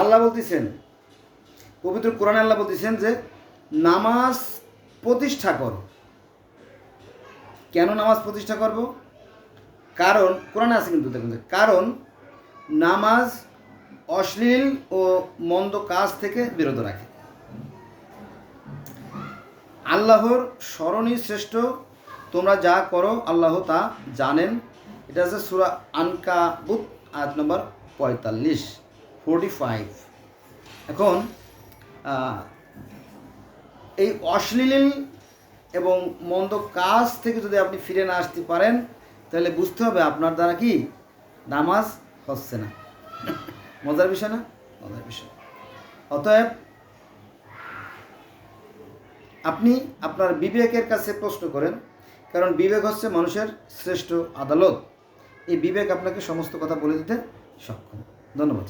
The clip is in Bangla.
আল্লাহ বলতেছেন, পবিত্র কোরআন আল্লাহ বলতেছেন যে, নামাজ প্রতিষ্ঠা করো। কেন নামাজ প্রতিষ্ঠা করব? কারণ, কোরআনে আছে কিন্তু দেখুন কারণ নামাজ অশ্লীল ও মন্দ কাজ থেকে বিরত রাখে। আল্লাহর স্মরণই শ্রেষ্ঠ, তোমরা যা করো, আল্লাহ তা জানেন। এটা হচ্ছে সুরা আনকা আনকাবুত, আয়াত নম্বর পঁয়তাল্লিশ। ফোরটি ফাইভ এখন এই অশ্লীল এবং মন্দ কাজ থেকে যদি আপনি ফিরে না আসতে পারেন, তাহলে বুঝতে হবে আপনার দ্বারা কি নামাজ হচ্ছে না। মজার বিষয় না? মজার বিষয়। অতএব, আপনি আপনার বিবেকের কাছে প্রশ্ন করেন, কারণ বিবেক হচ্ছে মানুষের শ্রেষ্ঠ আদালত। এই বিবেক আপনাকে সমস্ত কথা বলে দিতে সক্ষম। ধন্যবাদ।